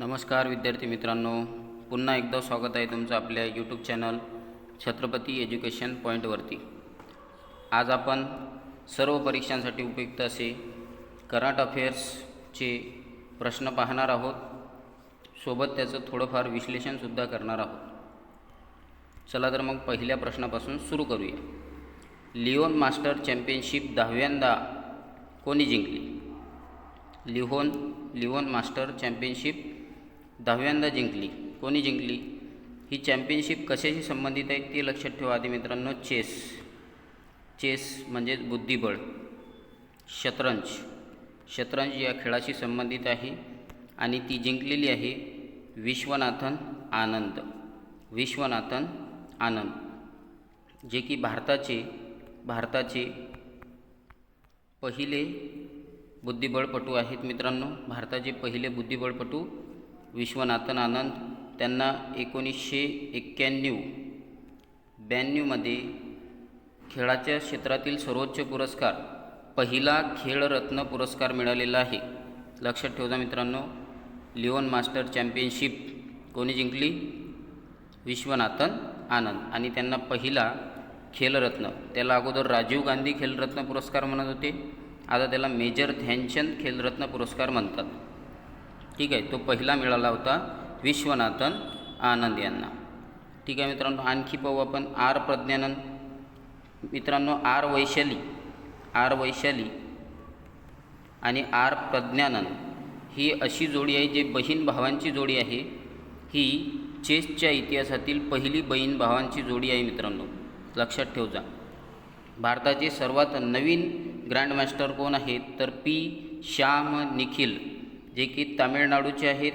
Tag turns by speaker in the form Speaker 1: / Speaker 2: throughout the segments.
Speaker 1: नमस्कार विद्यार्थी मित्रांनो. पुन्हा एकदा स्वागत आहे तुमचं आपल्या यूट्यूब चॅनल छत्रपती एज्युकेशन पॉईंटवरती आज आपण सर्व परीक्षांसाठी उपयुक्त असे करंट अफेअर्सचे प्रश्न पाहणार आहोत. सोबत त्याचं थोडंफार विश्लेषणसुद्धा करणार आहोत. चला तर मग पहिल्या प्रश्नापासून सुरू करूया. लिओन मास्टर चॅम्पियनशिप दहाव्यांदा कोणी जिंकली? लिहोन लिओन मास्टर चॅम्पियनशिप दहाव्यांदा जिंकली. कोणी जिंकली? ही चॅम्पियनशिप कशाशी संबंधित आहे ते लक्षात ठेवा आधी मित्रांनो. चेस. चेस म्हणजेच बुद्धिबळ. शतरंज. शतरंज या खेळाशी संबंधित आहे आणि ती जिंकलेली आहे विश्वनाथन आनंद. विश्वनाथन आनंद. जे की भारताचे भारताचे पहिले बुद्धिबळपटू आहेत मित्रांनो. भारताचे पहिले बुद्धिबळपटू विश्वनाथन आनंद त्यांना एकोणीसशे एक्क्याण्णव ब्याण्णवमध्ये खेळाच्या क्षेत्रातील सर्वोच्च पुरस्कार पहिला खेळरत्न पुरस्कार मिळालेला आहे. लक्षात ठेवता मित्रांनो लिओन मास्टर चॅम्पियनशिप कोणी जिंकली? विश्वनाथन आनंद. आणि त्यांना पहिला खेलरत्न त्याला अगोदर राजीव गांधी खेलरत्न पुरस्कार म्हणत होते. आता त्याला मेजर ध्यानचंद खेलरत्न पुरस्कार म्हणतात. ठीक आहे तो पहिला मिळाला होता विश्वनाथन आनंद यांना. ठीक आहे मित्रांनो आणखी पाहू आपण आर प्रज्ञानंद मित्रांनो आर वैशाली आर वैशाली आणि आर प्रज्ञानंद ही अशी जोडी आहे जी बहीण भावांची जोडी आहे. ही चेसच्या इतिहासातील पहिली बहीण भावांची जोडी आहे मित्रांनो. लक्षात ठेवजा. भारताचे सर्वात नवीन ग्रँडमास्टर कोण आहेत? तर पी. श्याम निखिल. जे की तामिळनाडूचे आहेत.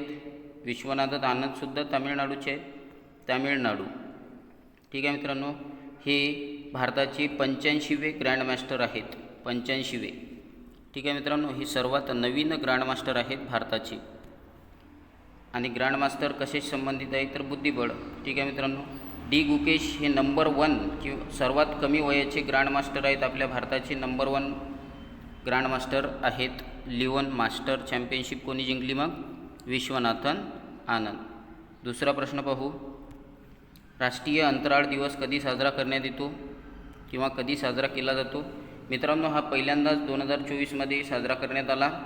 Speaker 1: विश्वनाथन आनंदसुद्धा तामिळनाडूचे आहेत. तामिळनाडू. ठीक आहे मित्रांनो हे भारताचे पंच्याऐंशीवे ग्रँडमास्टर आहेत. पंच्याऐंशीवे. ठीक आहे मित्रांनो ही सर्वात नवीन ग्रँडमास्टर आहेत भारताचे. आणि ग्रँडमास्टर कसे संबंधित आहे तर बुद्धिबळ. ठीक आहे मित्रांनो डी गुकेश हे नंबर वन किंवा सर्वात कमी वयाचे ग्रँडमास्टर आहेत आपल्या भारताचे नंबर वन ग्रँडमास्टर आहेत. लिवन मास्टर चॅम्पियनशिप कोणी जिंकली मग? विश्वनाथन आनंद. दुसरा प्रश्न पाहू. राष्ट्रीय अंतराळ दिवस कधी साजरा करण्यात येतो किंवा कधी साजरा केला जातो? मित्रांनो हा पहिल्यांदाच दोन हजार चोवीसमध्ये साजरा करण्यात आला.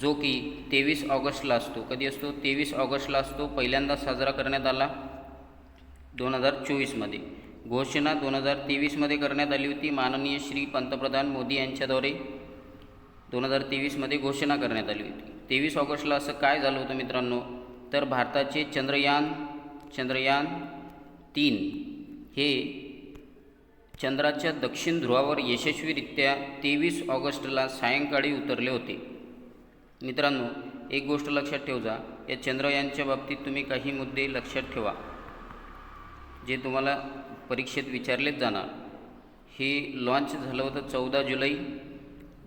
Speaker 1: जो की तेवीस ऑगस्टला असतो. कधी असतो? तेवीस ऑगस्टला असतो. पहिल्यांदाच साजरा करण्यात आला दोन हजार चोवीसमध्ये. घोषणा दोन हजार तेवीसमध्ये करण्यात आली होती. माननीय श्री पंतप्रधान मोदी यांच्याद्वारे. दोन हजार तेवीसमध्ये घोषणा करण्यात आली होती. तेवीस ऑगस्टला असं काय झालं होतं मित्रांनो? तर भारताचे चंद्रयान चंद्रयान तीन हे चंद्राच्या दक्षिण ध्रुवावर यशस्वीरित्या तेवीस ऑगस्टला सायंकाळी उतरले होते. मित्रांनो एक गोष्ट लक्षात ठेवजा. या चंद्रयानच्या बाबतीत तुम्ही काही मुद्दे लक्षात ठेवा. जे तुम्हाला परीक्षेत विचारलेच जाणार. हे लॉन्च झालं होतं चौदा जुलै.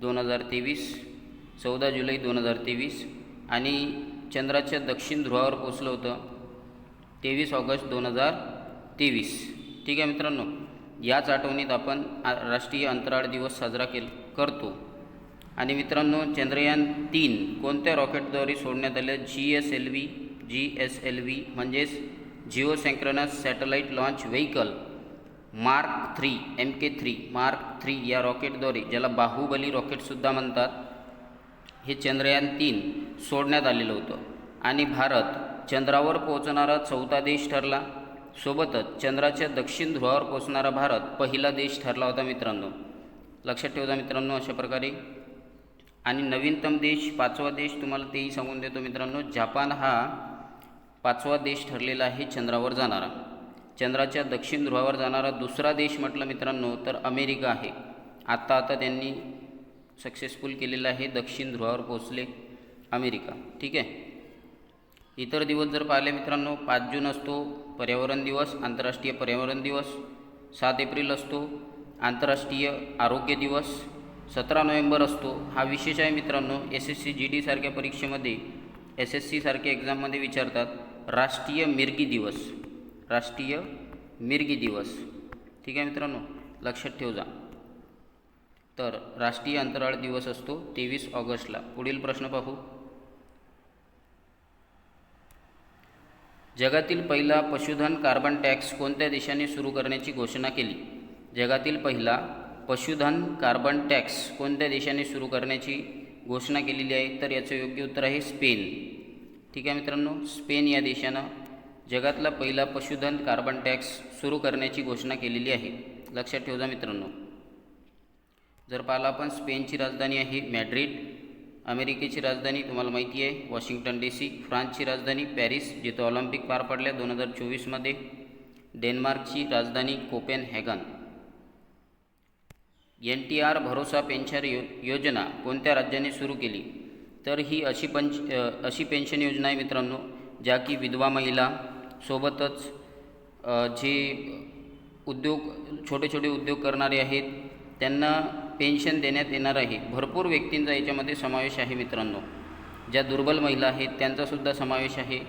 Speaker 1: दोन हजार तेवीस चौदा जुलै दोन हजार तेवीस आणि चंद्राच्या दक्षिण ध्रुवावर पोचलं होतं. तेवीस ऑगस्ट दोन हजार तेवीस. ठीक आहे मित्रांनो याच आठवणीत आपण राष्ट्रीय अंतराळ दिवस साजरा केल करतो. आणि मित्रांनो चंद्रयान तीन कोणत्या रॉकेटद्वारे सोडण्यात आलं? G S L V G S L V म्हणजेच geosynchronous satellite launch vehicle mark three M K three mark three या रॉकेटद्वारे ज्याला बाहुबली रॉकेटसुद्धा म्हणतात हे चंद्रयान तीन सोडण्यात आलेलं होतं. आणि भारत चंद्रावर पोहोचणारा चौथा देश ठरला. सोबतच चंद्राच्या दक्षिण ध्रुवावर पोहोचणारा भारत पहिला देश ठरला होता मित्रांनो. लक्षात ठेवता मित्रांनो अशा प्रकारे. आणि नवीनतम देश पाचवा देश तुम्हाला तेही सांगून देतो मित्रांनो. जपान हा पाचवा देश ठरलेला आहे चंद्रावर जाणारा. चंद्राच्या दक्षिण ध्रुवावर जाणारा दुसरा देश म्हटलं मित्रांनो तर अमेरिका आहे. आत्ता आता त्यांनी सक्सेसफुल केलेलं आहे दक्षिण ध्रुवावर पोचले अमेरिका. ठीक आहे? इतर दिवस जर पाहिले मित्रांनो पाच जून असतो पर्यावरण दिवस आंतरराष्ट्रीय पर्यावरण दिवस सात एप्रिल असतो आंतरराष्ट्रीय आरोग्य दिवस सतरा नोव्हेंबर असतो. हा विशेष आहे मित्रांनो S S C G D सारख्या परीक्षेमध्ये एस एस सीसारख्या एक्झाममध्ये विचारतात राष्ट्रीय मिरगी दिवस. राष्ट्रीय मिरगी दिवस. ठीक आहे मित्रांनो लक्षात ठेव जा तर राष्ट्रीय अंतराळ दिवस असतो तेवीस ऑगस्टला. पुढील प्रश्न पाहू. जगातील पहिला पशुधन कार्बन टॅक्स कोणत्या देशाने सुरू करण्याची घोषणा केली? जगातील पहिला पशुधन कार्बन टॅक्स कोणत्या देशाने सुरू करण्याची घोषणा केलेली आहे? तर याचं योग्य उत्तर आहे स्पेन. ठीक आहे मित्रांनो स्पेन या देशानं जगातला पहिला पशुधन कार्बन टॅक्स सुरू करण्याची घोषणा केलेली आहे. लक्षात ठेवजा मित्रांनो. जर पाहिला आपण स्पेनची राजधानी आहे मॅड्रिड अमेरिकेची राजधानी तुम्हाला माहिती आहे वॉशिंग्टन डी सी फ्रान्सची राजधानी पॅरिस जिथं ऑलिम्पिक पार पडल्या दोन हजार चोवीसमध्ये डेन्मार्कची राजधानी Copenhagen N T R Bharosa pension यो योजना कोणत्या राज्याने सुरू केली? तर ही अशी पंच अशी पेन्शन योजना आहे मित्रांनो ज्या की विधवा महिला सोबतच जे उद्योग छोटे छोटे उद्योग करणारे आहेत त्यांना पेन्शन देण्यात येणार आहे. भरपूर व्यक्तींचा याच्यामध्ये समावेश आहे मित्रांनो. ज्या दुर्बल महिला आहेत त्यांचासुद्धा समावेश आहे.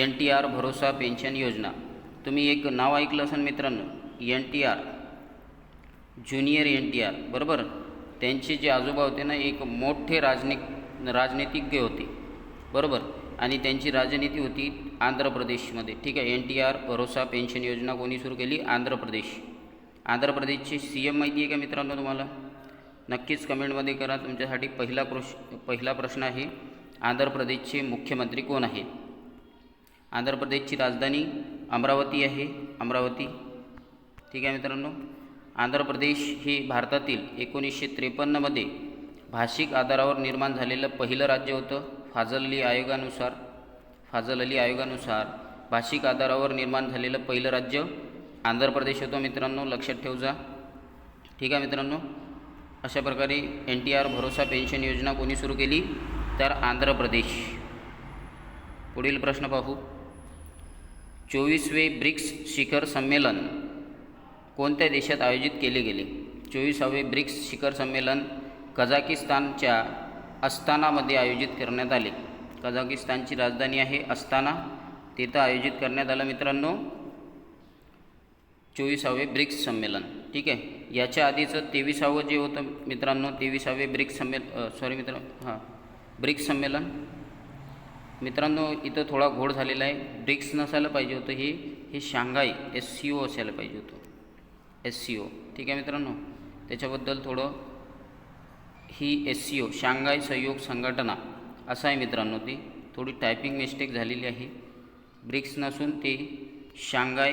Speaker 1: N T R Bharosa pension योजना. तुम्ही एक नाव ऐकलं असेल मित्रांनो N T R. Junior N T R बरोबर? त्यांचे जे आजोबा होते ना एक मोठे राजनी राजनीतिज्ञ होते. बरोबर? आणि त्यांची राजनीती होती आंध्र प्रदेशमध्ये. ठीक आहे N T R Bharosa pension योजना कोणी सुरू केली? आंध्र प्रदेश. आंध्र प्रदेशचे सी एम माहिती आहे का मित्रांनो तुम्हाला? नक्कीच कमेंटमध्ये करा तुमच्यासाठी पहिला प्रश पहिला प्रश्न आहे आंध्र प्रदेशचे मुख्यमंत्री कोण आहेत? आंध्र प्रदेशची राजधानी अमरावती आहे. अमरावती. ठीक आहे मित्रांनो. आंध्र प्रदेश हे भारतातील एकोणीसशे त्रेपन्नमध्ये भाषिक आधारावर निर्माण झालेलं पहिलं राज्य होतं. फाजल अली आयोगानुसार फाजल अली आयोगानुसार भाषिक आधारावर निर्माण झालेलं पहिलं राज्य आंध्र प्रदेश होतं मित्रांनो लक्षात ठेव जा. ठीक आहे मित्रांनो? अशा प्रकारे एन टी आर भरोसा पेन्शन योजना कोणी सुरू केली? तर आंध्र प्रदेश. पुढील प्रश्न पाहू. चोवीसवे ब्रिक्स शिखर संमेलन कोणत्या देशात आयोजित केले गेले? चोवीसावे ब्रिक्स शिखर संमेलन कझाकिस्तानच्या अस्तानामध्ये आयोजित करण्यात आले. कझाकिस्तानची राजधानी आहे अस्ताना तिथं आयोजित करण्यात आलं मित्रांनो. चोवीसावे ब्रिक्स संमेलन. ठीक आहे? याच्या आधीचं तेविसावं जे होतं मित्रांनो तेविसावे ब्रिक्स संमेल सॉरी मित्र हां. ब्रिक्स संमेलन. मित्रांनो इथं थोडा घोड झालेला आहे. ब्रिक्स नसायला पाहिजे होतं हे. हे शांघाई एस सी ओ असायला पाहिजे होतं. S C O. ठीक आहे मित्रांनो? त्याच्याबद्दल थोडं ही एस सी ओ शांघाय सहयोग संघटना असं आहे मित्रांनो ती थोडी टायपिंग मिस्टेक झालेली आहे. ब्रिक्स नसून ते शांघाय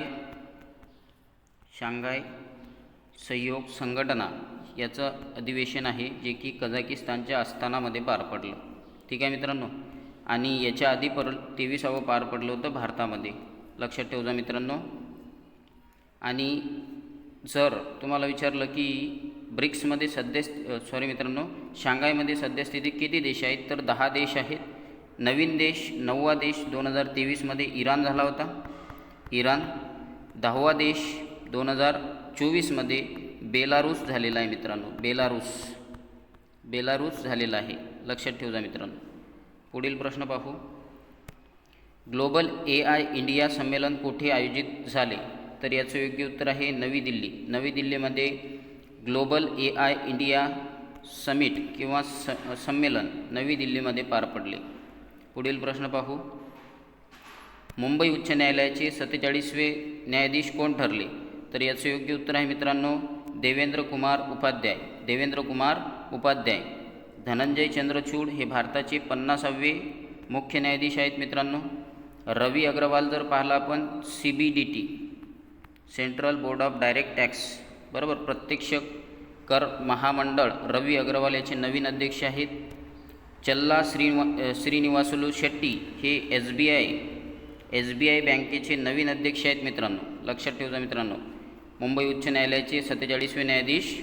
Speaker 1: शांघाय सहयोग संघटना याचं अधिवेशन आहे जे की कझाकिस्तानच्या आस्थानामध्ये पार पडलं. ठीक आहे मित्रांनो? आणि याच्या आधी पर तेविसावं पार पडलं होतं भारतामध्ये. लक्षात ठेवजा मित्रांनो. आणि जर तुम्हाला विचारलं की ब्रिक्समध्ये सध्या सॉरी मित्रांनो शांघायमध्ये सद्यस्थिती किती देश आहेत? तर दहा देश आहेत. नवीन देश नववा देश दोन हजार तेवीसमध्ये इराण झाला होता. इराण दहावा देश दोन हजार चोवीसमध्ये बेलारूस झालेला आहे मित्रांनो. बेलारूस बेलारूस झालेला आहे. लक्षात ठेवजा मित्रांनो. पुढील प्रश्न पाहू. ग्लोबल ए आय इंडिया संमेलन कुठे आयोजित झाले? तर याचं योग्य उत्तर आहे नवी दिल्ली. नवी दिल्लीमध्ये global A I India summit किंवा स संमेलन नवी दिल्लीमध्ये पार पडले. पुढील प्रश्न पाहू. मुंबई उच्च न्यायालयाचे सत्तेचाळीसवे न्यायाधीश कोण ठरले? तर याचं योग्य उत्तर आहे मित्रांनो देवेंद्र कुमार उपाध्याय. देवेंद्र कुमार उपाध्याय. धनंजय चंद्रचूड हे भारताचे पन्नासावे मुख्य न्यायाधीश आहेत मित्रांनो. रवी अग्रवाल जर पाहिला आपण C B D T central board of direct tax. बरोबर प्रत्यक्ष कर महामंडळ रवी अग्रवाल याचे नवीन अध्यक्ष आहेत. चल्ला श्रीनिवा श्रीनिवासुलू शेट्टी हे S B I S B I बँकेचे नवीन अध्यक्ष आहेत मित्रांनो. लक्षात ठेवजा मित्रांनो. मुंबई उच्च न्यायालयाचे सत्तेचाळीसवे न्यायाधीश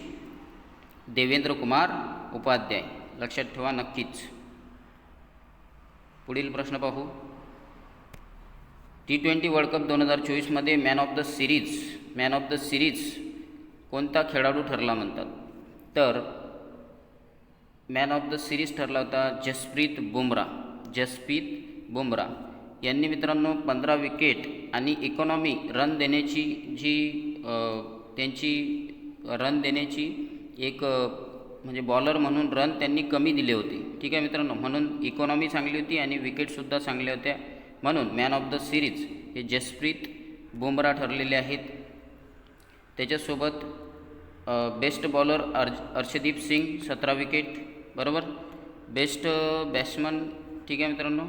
Speaker 1: देवेंद्र कुमार उपाध्याय. लक्षात ठेवा नक्कीच. पुढील प्रश्न पाहू. टी ट्वेंटी वर्ल्ड कप दोन हजार चोवीसमध्ये man of the series man of the series कोणता खेळाडू ठरला म्हणतात. तर मॅन ऑफ द सिरीज ठरला होता जसप्रीत बुमरा जसप्रीत बुमरा यांनी मित्रांनो पंधरा विकेट आणि इकॉनॉमी रन देण्याची जी त्यांची रन देण्याची एक म्हणजे बॉलर म्हणून रन त्यांनी कमी दिले होते. ठीक आहे मित्रांनो? म्हणून इकॉनॉमी चांगली होती आणि विकेटसुद्धा चांगल्या होत्या. म्हणून मॅन ऑफ द सिरीज हे जसप्रीत बुमरा ठरलेले आहेत. त्याच्यासोबत बेस्ट बॉलर अर्ज अर्षदीप सिंग सतरा विकेट बरोबर? बेस्ट बॅट्समन ठीक आहे मित्रांनो?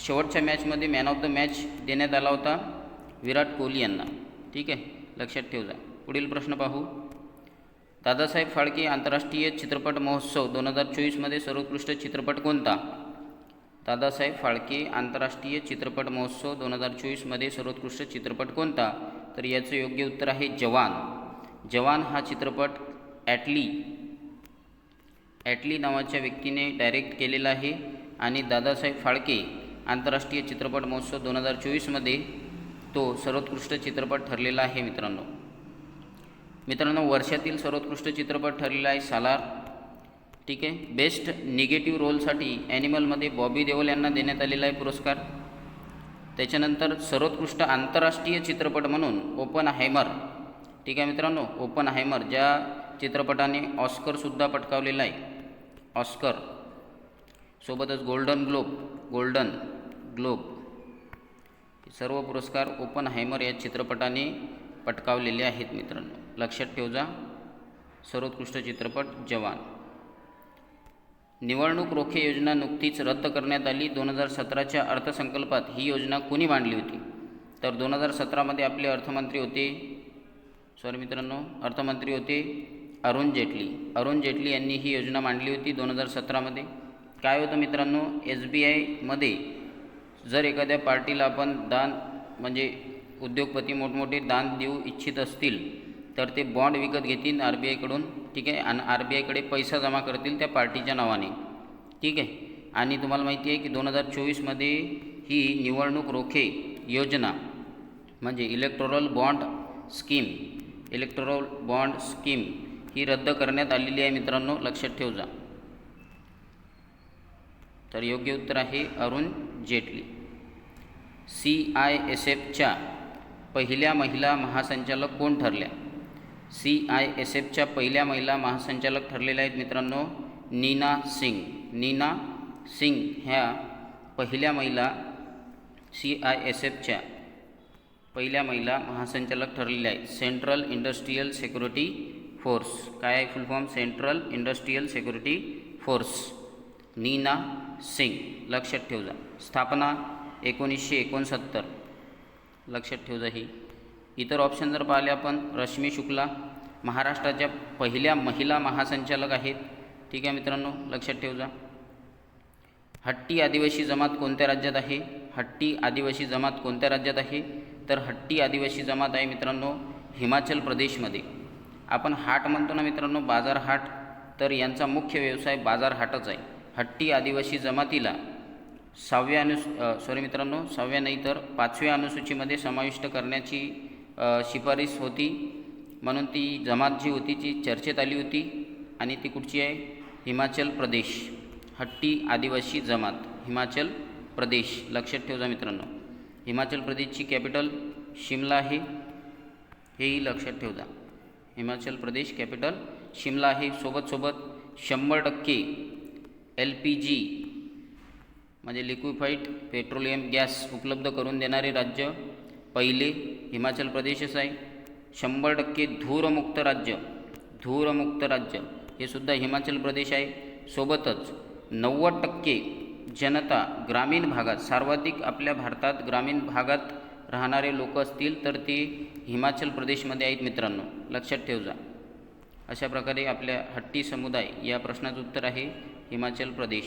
Speaker 1: शेवटच्या मॅचमध्ये मॅन ऑफ द मॅच देण्यात आला होता विराट कोहली यांना. ठीक आहे? लक्षात ठेवजा. पुढील प्रश्न पाहू. दादासाहेब फाळके आंतरराष्ट्रीय चित्रपट महोत्सव दोन हजार चोवीसमध्ये सर्वोत्कृष्ट चित्रपट कोणता? दादासाहेब फाळके आंतरराष्ट्रीय चित्रपट महोत्सव दोन हजार चोवीसमध्ये सर्वोत्कृष्ट चित्रपट कोणता? तर याचं योग्य उत्तर आहे जवान. जवान हा चित्रपट ॲटली ॲटली नावाच्या व्यक्तीने डायरेक्ट केलेला आहे आणि दादासाहेब फाळके आंतरराष्ट्रीय चित्रपट महोत्सव दोन हजार चोवीसमध्ये तो सर्वोत्कृष्ट चित्रपट ठरलेला आहे मित्रांनो. मित्रांनो वर्षातील सर्वोत्कृष्ट चित्रपट ठरलेला आहे सालार. ठीक आहे? बेस्ट निगेटिव्ह रोलसाठी ॲनिमलमध्ये बॉबी देओल यांना देण्यात आलेला आहे पुरस्कार. त्याच्यानंतर सर्वोत्कृष्ट आंतरराष्ट्रीय चित्रपट म्हणून ओपन हायमर ठीक आहे मित्रांनो ओपन हायमर ज्या चित्रपटाने ऑस्करसुद्धा पटकावलेला आहे. ऑस्कर. सोबतच गोल्डन ग्लोब गोल्डन ग्लोब. सर्व पुरस्कार ओपन हायमर या चित्रपटाने पटकावलेले आहेत मित्रांनो. लक्षात ठेवजा सर्वोत्कृष्ट चित्रपट जवान. निवडणूक रोखे योजना नुकतीच रद्द करण्यात आली. दोन हजार सतराच्या अर्थसंकल्पात ही योजना कुणी मांडली होती? तर दोन हजार सतरामध्ये आपले अर्थमंत्री होते सॉरी मित्रांनो अर्थमंत्री होते अरुण जेटली. अरुण जेटली यांनी ही योजना मांडली होती दोन हजार सतरामध्ये. काय होतं मित्रांनो एस बी आयमध्ये जर एखाद्या पार्टीला आपण दान म्हणजे उद्योगपती मोठमोठे दान देऊ इच्छित असतील तर ते बॉन्ड विकत घेतील आर बी आयकडून. ठीक आहे? आणि आर बी आयकडे पैसा जमा करतील त्या पार्टीच्या नावाने. ठीक आहे? आणि तुम्हाला माहिती आहे की दोन हजार चोवीसमध्ये ही निवडणूक रोखे योजना म्हणजे electoral bond scheme electoral bond scheme ही रद्द करण्यात आलेली आहे मित्रांनो लक्षात ठेव जा. तर योग्य उत्तर आहे Arun Jaitley. C I S एफच्या पहिल्या महिला महासंचालक कोण ठरल्या? सी आय एस एफच्या पहिल्या महिला महासंचालक ठरलेल्या आहेत मित्रांनो नीना सिंग. नीना सिंग ह्या पहिल्या महिला सी आय एस एफच्या पहिल्या महिला महासंचालक ठरलेल्या आहेत. Central industrial security force. काय आहे full form central industrial security force. Nina Singh. लक्षात ठेवजा. स्थापना एकोणीसशे एकोणसत्तर. लक्षात ठेवजा ही. इतर ऑप्शन जर पाहिले आपण रश्मी शुक्ला महाराष्ट्राच्या पहिल्या महिला महासंचालक आहेत. ठीक आहे मित्रांनो लक्षात ठेव जा हट्टी आदिवासी जमात कोणत्या राज्यात आहे? हट्टी आदिवासी जमात कोणत्या राज्यात आहे? तर हट्टी आदिवासी जमात आहे मित्रांनो हिमाचल प्रदेशमध्ये. आपण हाट म्हणतो ना मित्रांनो बाजार हाट तर यांचा मुख्य व्यवसाय बाजार हाटच आहे. हट्टी आदिवासी जमातीला सहाव्या अनुस सॉरी मित्रांनो सहाव्या नाही तर पाचव्या अनुसूचीमध्ये समाविष्ट करण्याची शिफारस होती. म्हणून ती जमात जी होती ती चर्चेत आली होती आणि ती कुठची आहे? हिमाचल प्रदेश. हट्टी आदिवासी जमात. हिमाचल प्रदेश. लक्षात ठेवजा मित्रांनो. हिमाचल प्रदेशची कॅपिटल शिमला आहे. हेही लक्षात ठेवजा. हिमाचल प्रदेश कॅपिटल शिमला आहे. सोबत सोबत शंभर टक्के एल पी जी म्हणजे लिक्विफाईड पेट्रोलियम गॅस उपलब्ध करून देणारे राज्य पहिले हिमाचल प्रदेशच आहे. शंभर टक्के धूरमुक्त राज्य धूरमुक्त राज्य हे सुद्धा हिमाचल प्रदेश आहे. सोबतच नव्वद टक्के जनता ग्रामीण भागात सर्वाधिक आपल्या भारतात ग्रामीण भागात राहणारे लोक असतील तर ते हिमाचल प्रदेशमध्ये आहेत मित्रांनो. लक्षात ठेव जा अशा प्रकारे आपल्या हट्टी समुदाय या प्रश्नाचं उत्तर आहे हिमाचल प्रदेश.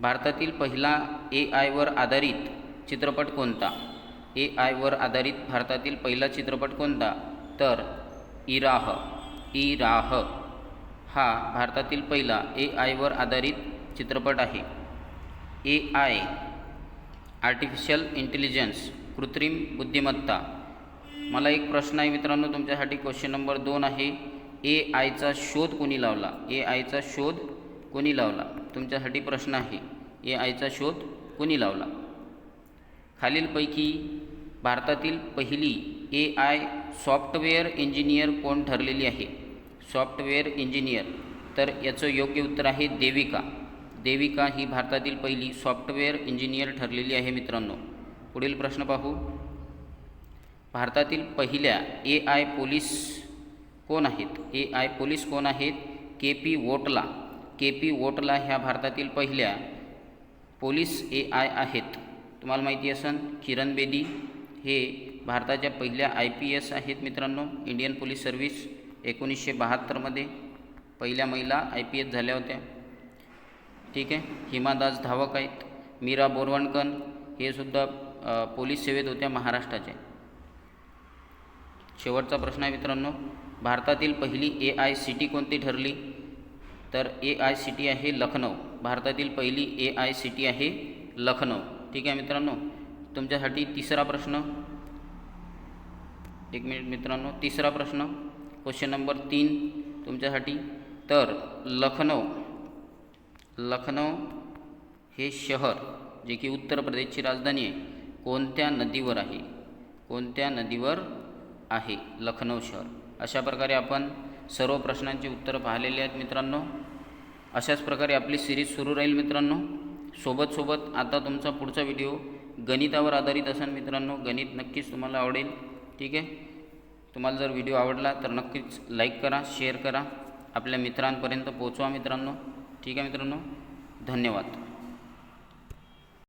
Speaker 1: भारतातील पहिला ए आयवर आधारित चित्रपट कोणता? ए आयवर आधारित भारतातील पहिला चित्रपट कोणता? तर इराह इराह. हा भारतातील पहिला ए आयवर आधारित चित्रपट आहे. ए आय आर्टिफिशियल इंटेलिजन्स कृत्रिम बुद्धिमत्ता. मला एक प्रश्न आहे मित्रांनो तुमच्यासाठी क्वेश्चन नंबर दोन आहे. ए आयचा शोध कोणी लावला? ए आयचा शोध कोणी लावला? तुमच्यासाठी प्रश्न आहे. ए आयचा शोध कोणी लावला? खालीलपैकी भारतातील पहिली ए आय सॉफ्टवेअर इंजिनियर कोण ठरलेली आहे? Software engineer. तर याचं योग्य उत्तर आहे देविका. देविका ही भारतातील पहिली सॉफ्टवेअर इंजिनियर ठरलेली आहे मित्रांनो. पुढील प्रश्न पाहू. भारतातील पहिल्या ए आय पोलीस कोण आहेत? ए आय पोलीस कोण आहेत? के पी वोटला. के पी वोटला ह्या भारतातील पहिल्या पोलीस ए आय आहेत. तुम्हाला माहिती असन किरण बेदी हे भारताच्या पहिल्या आय पी एस आहेत मित्रांनो इंडियन पोलीस सर्व्हिस एकोणीसशे बहात्तरमध्ये पहिल्या महिला आय पी एस झाल्या होत्या. ठीक आहे? हिमा दास धावक आहेत मीरा बोरवणकर हे सुद्धा पोलीस सेवेत होत्या महाराष्ट्राच्या शेवटचा प्रश्न आहे मित्रांनो भारतातील पहिली ए आय सी टी कोणती ठरली? तर ए आय सी टी आहे लखनौ. भारतातील पहिली ए आय सी टी आहे लखनौ. ठीक आहे मित्रांनो तुमच्यासाठी तिसरा प्रश्न. एक मिनिट मित्रांनो तिसरा प्रश्न क्वेश्चन नंबर तीन तुमच्यासाठी. तर लखनौ लखनौ हे शहर जे की उत्तर प्रदेशची राजधानी आहे कोणत्या नदीवर आहे? कोणत्या नदीवर आहे लखनौ शहर? अशा प्रकारे आपण सर्व प्रश्नांची उत्तरं पाहिलेली आहेत मित्रांनो. अशाच प्रकारे आपली सिरीज सुरू राहील मित्रांनो. सोबत सोबत आता तुमचा पुढचा व्हिडिओ गणितावर आधारित असेल मित्रांनो. गणित नक्कीच तुम्हाला आवडेल. ठीक आहे? तुम्हाला जर व्हिडिओ आवडला तर नक्कीच लाईक करा शेअर करा. आपल्या मित्रांपर्यंत पोचवा मित्रांनो. ठीक आहे मित्रांनो? धन्यवाद.